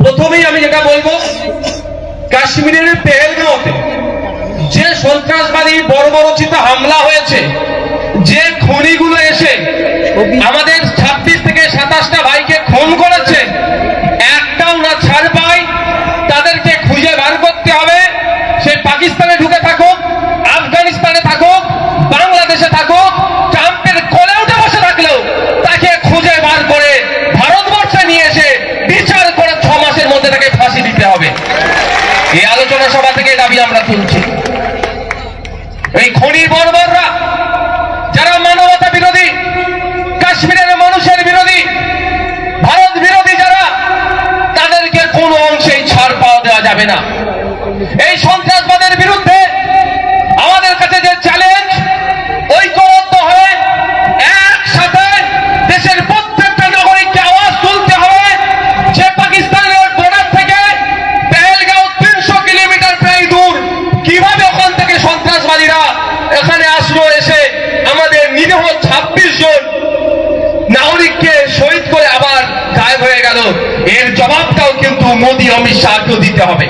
প্রথমেই আমি যেটা বলব, কাশ্মীরের পেহেলগাঁওতে যে সন্ত্রাসবাদী বড় বর্বরচিত হামলা হয়েছে, যে খনিগুলো এসে আমাদের দিতে হবে। এই আলোচনা সভা থেকে দাবি আমরা তুলছি। এই খনি বর্বররা, যারা মানবতা বিরোধী, কাশ্মীরের মানুষের বিরোধী, ভারত বিরোধী যারা, তাদেরকে কোনো অংশেই ছাড় পাওয়া দেওয়া যাবে না। এই সন্ত্রাসবাদের বিরুদ্ধে আমাদের কাছে যে চ্যালেঞ্জ ঐক্যবদ্ধ হয়ে একসাথে দেশের প্রত্যেকটা নাগরিককে আওয়াজ তুলতে হবে যে পাকিস্তানের বর্ডার থেকে পেহেলগাঁও তিনশো কিলোমিটার প্রায় দূর কীভাবে ওখান থেকে সন্ত্রাসবাদীরা এখানে আসলো এসে আমাদের নিরীহ জন নাগরিককে শহীদ করে আবার গায়েব হয়ে গেল। এর জবাবটাও কিন্তু মোদী, অমিত শাহকেও দিতে হবে।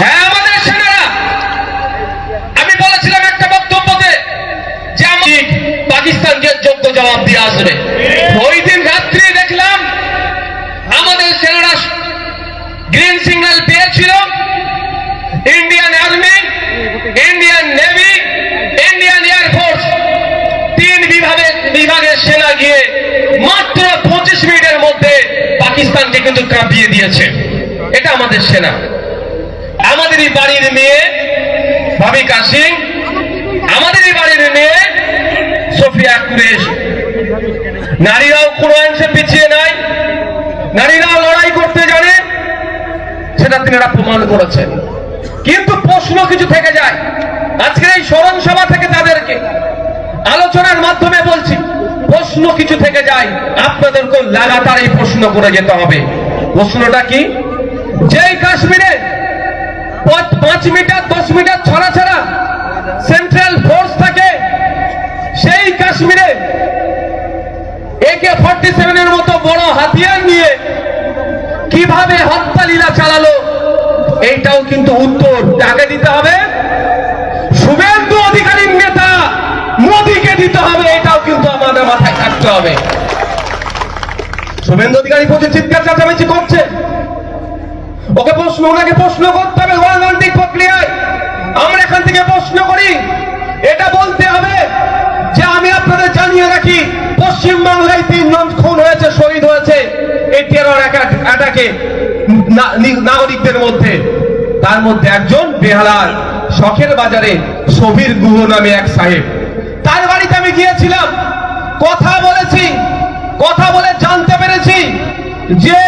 হ্যাঁ বক্তব্যতে যে জবাব দিয়ে আসবে। ওই দিন রাত্রি দেখলাম আমাদের গ্রিন সিগন্যাল পেয়েছিল। ইন্ডিয়ান আর্মি, ইন্ডিয়ান নেভি বিভাগের সেনা গিয়ে মাত্র পঁচিশ মিনিটের মধ্যে পাকিস্তানকে কিন্তু কাঁপিয়ে দিয়েছে। এটা আমাদের সেনা। আমাদেরই বাড়ির মেয়ে ভাবিকা সিং আমাদেরই বাড়ির মেয়ে সোফিয়া কুরেশ। নারীরাও কোনো অংশে পিছিয়ে নাই। নারীরাও লড়াই করতে জানে, সেটা তিনারা প্রমাণ করেছেন। কিন্তু প্রশ্ন কিছু থেকে যায়। আজকের এই স্মরণ সভা থেকে তাদেরকে আলোচনার মাধ্যমে বলছি, প্রশ্ন কিছু থেকে যায় আপনাদেরকে লাগাতার এই প্রশ্ন করে যেতে হবে। প্রশ্নটা কি? যেই কাশ্মীরে পাঁচ- মিটার, দশ মিটার ছড়া ছাড়া সেন্ট্রাল ফোর্স থাকে, সেই কাশ্মীরে একে ফর্টি সেভেনের মতো বড় হাতিয়ার নিয়ে কীভাবে হত্যা লীলা চালালো, এইটাও কিন্তু উত্তর। কাকে দিতে হবে হবে। শুভেন্দু অধিকারী প্রচুর চিৎকার চাচামেচি করছে। ওকে প্রশ্ন, ওনাকে প্রশ্ন করতে হবে গণতান্ত্রিক প্রক্রিয়ায়। আমরা এখান থেকে প্রশ্ন করি, এটা বলতে হবে যে আমি আপনাদের জানিয়ে রাখি পশ্চিম বাংলায় তিনজন খুন হয়েছে, শহীদ হয়েছে, এই টেরর অ্যাটাকে নাগরিকদের মধ্যে। তার মধ্যে একজন বেহালার শখের বাজারে সবির গুহ নামে এক সাহেব। তার বাড়িতে আমি গিয়েছিলাম, কথা জানতে যে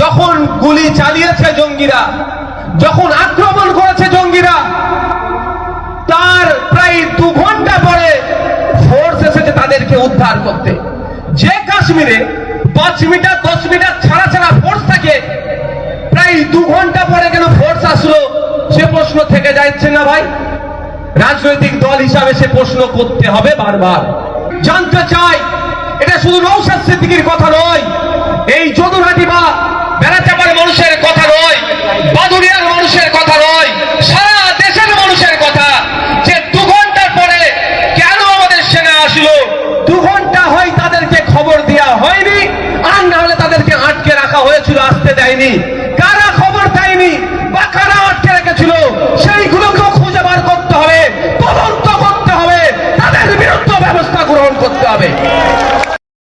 যখন গুলি চালিয়েছে জঙ্গিরা, যখন আক্রমণ করেছে জঙ্গিরা, তার প্রায় দু ঘণ্টা পরে ফোর্স এসেছে তাদেরকে উদ্ধার করতে। যে কাশ্মীরে পাঁচ মিটার, দশ মিটার ছাড়া ছাড়া ফোর্স থাকে, প্রায় দু ঘণ্টা পরে কেন ফোর্স আসলো, সে প্রশ্ন থেকে যাচ্ছে না ভাই। রাজনৈতিক দল হিসাবে সে প্রশ্ন করতে হবে বারবার। জানতে চাই এটা শুধু নৌসাদ সিদ্দিকির কথা নয়, এই যদুরহাটি বা বেড়াচাপার মানুষের কথা নয় বাদুরিয়ার মানুষের কথা নয়, সারা দেশের মানুষের কথা যে দু ঘণ্টার পরে কেন আমাদের সেনা আসলো? দু ঘণ্টা হয় তাদেরকে খবর দেওয়া হয়নি, আর না হলে তাদেরকে আটকে রাখা হয়েছিল, আসতে দেয়নি।